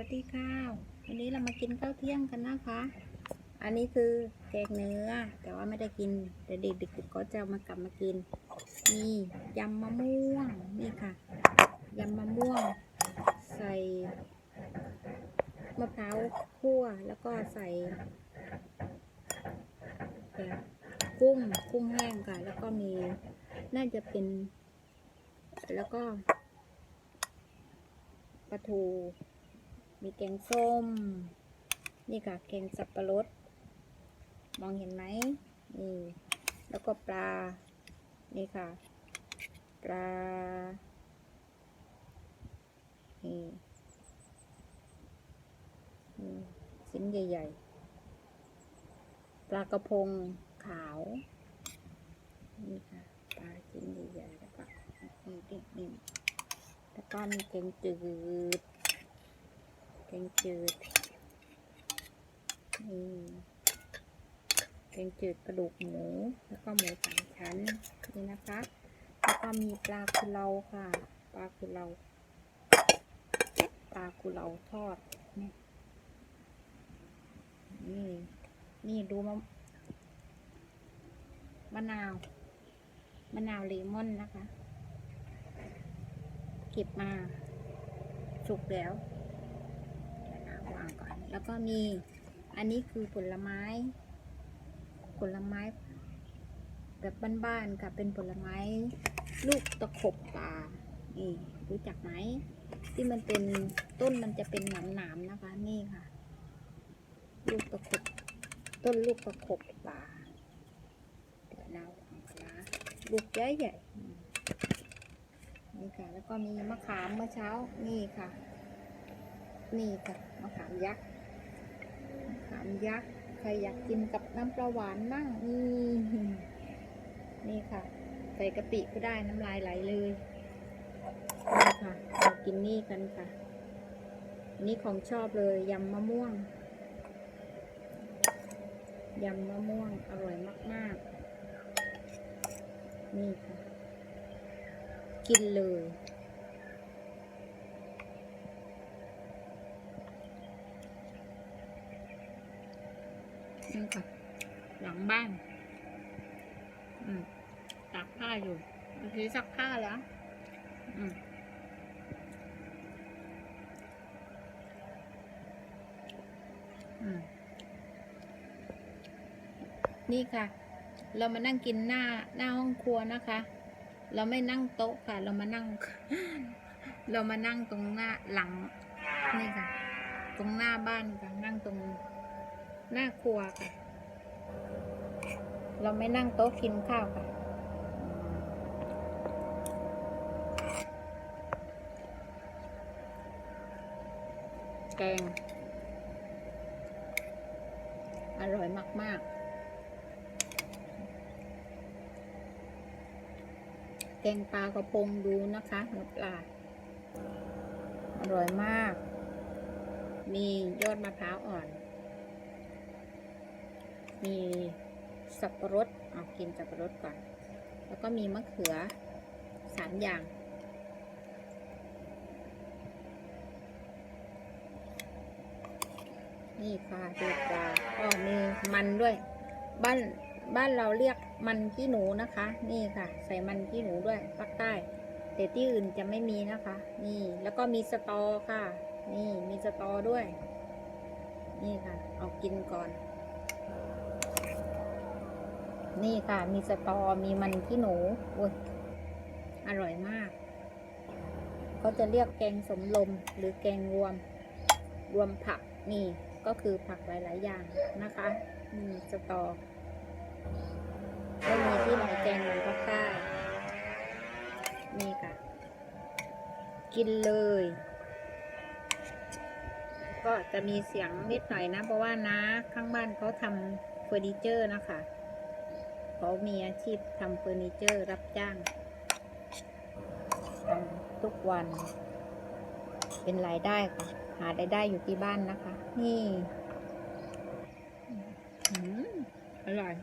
วัสดีค่ะวันนี้เรามากินข้าวเที่ยงกันนะคะ อันนี้คือแกงเนื้อ แต่ว่าไม่ได้กินเดี๋ยวเด็กๆก็จะมากลับมากินนี่ยำมะม่วงนี่ค่ะยำมะม่วง ใส่มะพร้าวคั่วแล้วก็ใส่กุ้งกุ้งแห้งค่ะ แล้วก็มีน่าจะเป็น แล้วก็ปลาทู มีแกงส้ม นี่ค่ะแกงสับปะรด มองเห็นไหมนี่ แล้วก็ปลา นี่ค่ะ ปลา นี่ชิ้นใหญ่ ๆ ปลากระพงขาว นี่ค่ะ ปลาชิ้นใหญ่ๆแล้วก็นี่นิ่มๆแล้วก็มีแกงจืด งจืดนี่แกงจืดกระดูกหมู แล้วก็หมูสามชั้นนี่นะคะ แล้วก็มีปลาคุเลาค่ะ ปลาคุเลาปลาคุเลาทอดนี่นี่นี่ดูมะมะนาวมะนาวเลมอนนะคะ เก็บมา สุกแล้ววาก่อน แล้วก็มีอันนี้คือผลไม้ ผลไม้ แบบบ้านๆค่ะเป็นผลไม้ ลูกตะขบป่านี่รู้จักไหมที่มันเป็นต้นมันจะเป็นหนามๆนะคะ นี่ค่ะ ลูกตะขบต้นลูกตะขบป่าเดี๋ยวเราเอาคณะลูกใหญ่ๆนี่ค่ะ แล้วก็มีมะขามเมื่อเช้านี่ค่ะ นี่ค่ะมะขามยักษ์มะขามยักษ์ใครอยากกินกับน้ำปลาหวานมั่งนี่นี่ค่ะ ใส่กะปิก็ได้น้ำลายไหลเลยนี่ค่ะเรากินนี่กันค่ะนนี้ของชอบเลยยำมะม่วงยำมะม่วงอร่อยมาก ๆ นี่ค่ะ กินเลย ค่ะ หลังบ้าน อืมตากผ้าอยู่บางทีซักผ้าแล้ว อืมนี่ค่ะ เรามานั่งกินหน้าหน้าห้องครัวนะคะ เราไม่นั่งโต๊ะค่ะ เรามานั่ง เรามานั่งตรงหน้าหลัง นี่ค่ะ ตรงหน้าบ้านค่ะ หน้าครัวค่ะ เราไม่นั่งโต๊ะกินข้าวค่ะ แกง อร่อยมาก ๆ แกงปลากระพงดูนะคะนื้อปลาอร่อยมาก มียอดมะพร้าวอ่อน มีสับปะรดเอากินสับปะรดก่อน แล้วก็มีมะเขือสามอย่าง นี่ค่ะดูปลาก็มีมันด้วย บ้านบ้านเราเรียกมันขี้หนูนะคะ นี่ค่ะ ใส่มันขี้หนูด้วยภาคใต้ แต่ที่อื่นจะไม่มีนะคะ นี่แล้วก็มีสตอค่ะ นี่มีสตอด้วย นี่ค่ะ เอากินก่อน นี่ค่ะ มีสตอ มีมันขี้หนูอ้ยอร่อยมาก เขาจะเรียกแกงสมลมหรือแกงรวม รวมผักนี่ก็คือผักหลาย ๆ อย่างนะคะ มีสตอไม่มีที่ไหนแกงหมือนภาคใต้นี่ค่ะ กินเลย ก็จะมีเสียงนิดหน่อยนะ เพราะว่าน้าข้างบ้านเขาทำเฟอร์นิเจอร์นะคะ เขามีอาชีพทำเฟอร์นิเจอร์รับจ้างทำทุกวัน เป็นรายได้ค่ะ หารายได้อยู่ที่บ้านนะคะ นี่อืมอร่อย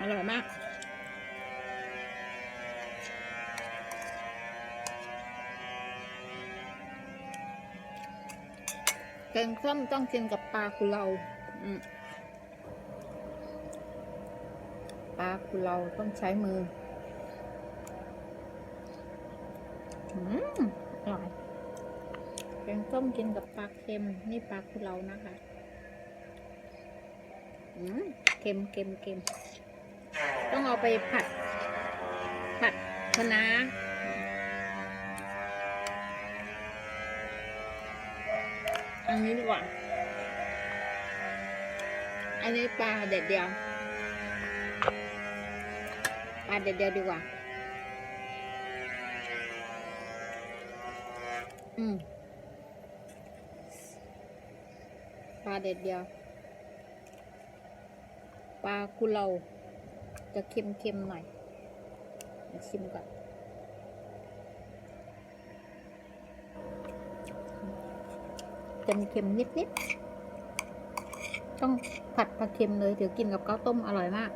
อร่อยมาก งส้มต้องกินกับปลาคุเราปลาคุเราต้องใช้มืออืมอร่อยแกงส้มกินกับปลาเค็มนี่ปลาคุเรานะคะอืมเค็มเค็มเค็มต้องเอาไปผัด ผัดคะน้า นนี้ดีกว่า อันนี้ปลาเด็ดเดียว ปลาเด็ดเดียวดีกว่า อืม ปลาเด็ดเดียว ปลาคุเราจะเค็มๆหน่อยชิมก่อน จะมีเค็มนิดๆ ต้องผัดผักเค็มเลยเดี๋ยวกินกับข้าวต้มอร่อยมาก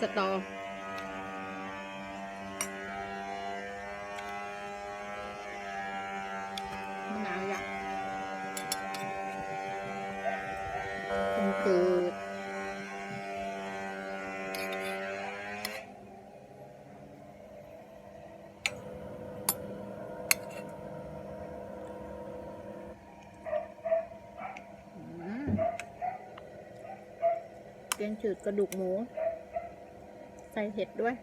สตอ แกงจืดกระดูกหมู ใส่เห็ดด้วย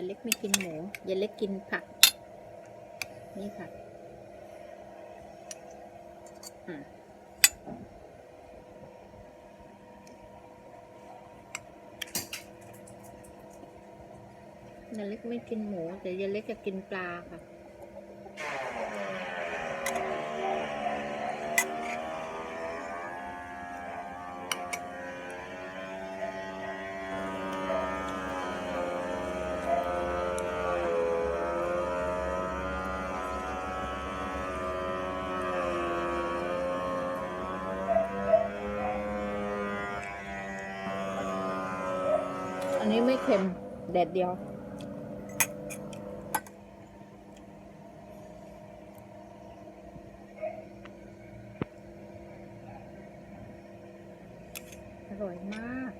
อย่าเล็กไม่กินหมูยายเล็กกินผัก นี่ค่ะยายเล็กไม่กินหมู แต่ยายเล็กจะกินปลาค่ะ นี้ไม่เค็มแดดเดียว อร่อยมาก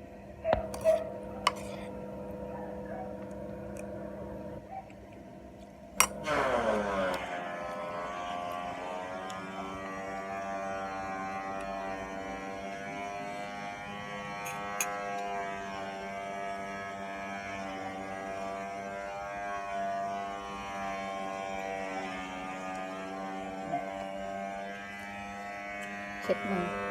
เ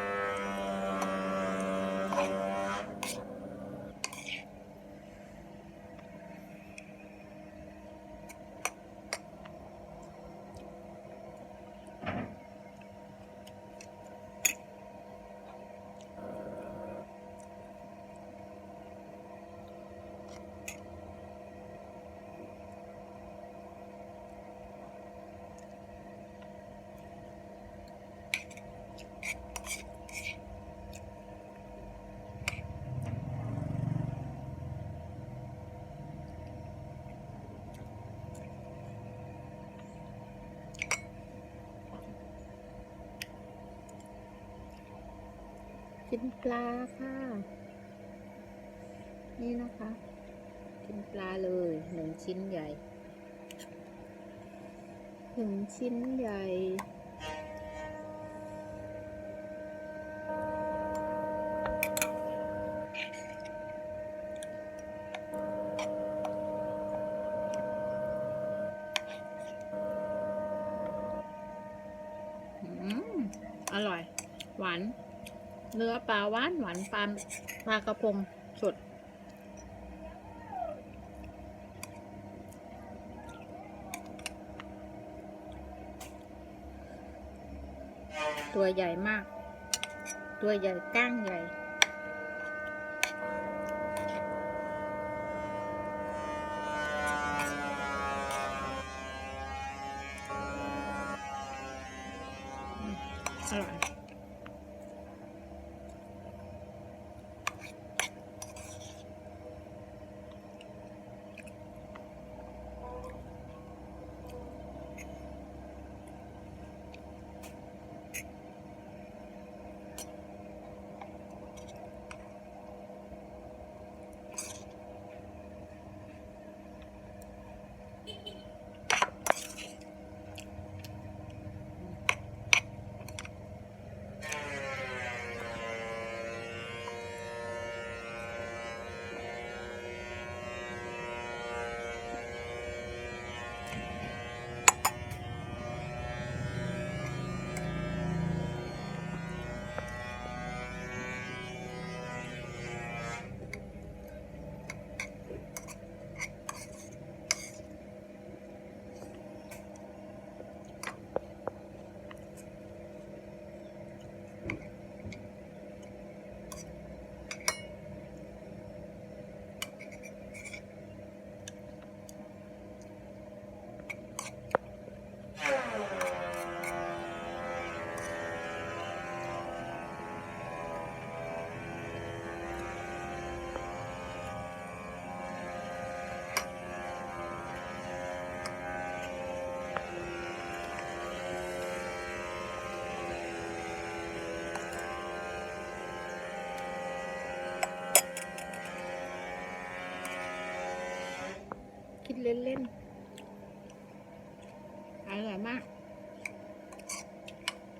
กินปลาค่ะ นี่นะคะ กินปลาเลยหนึ่งชิ้นใหญ่หนึ่งชิ้นใหญ่อืมอร่อย หวาน เนื้อปลาหวานหวานปลาปลากระพงสดตัวใหญ่มาก ตัวใหญ่ก้างใหญ่ คิดเล่นๆอร่อยมาก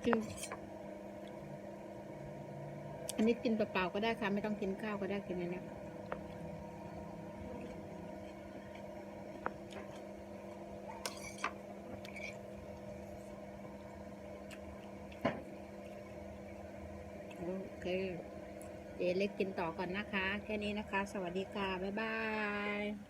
กินอันนี้กินเปล่าๆก็ได้ค่ะ ไม่ต้องกินข้าวก็ได้กินอันเนี้ยโอเคเดี๋ยวเล็กกินต่อก่อนนะคะ แค่นี้นะคะ สวัสดีค่ะ บ๊ายบาย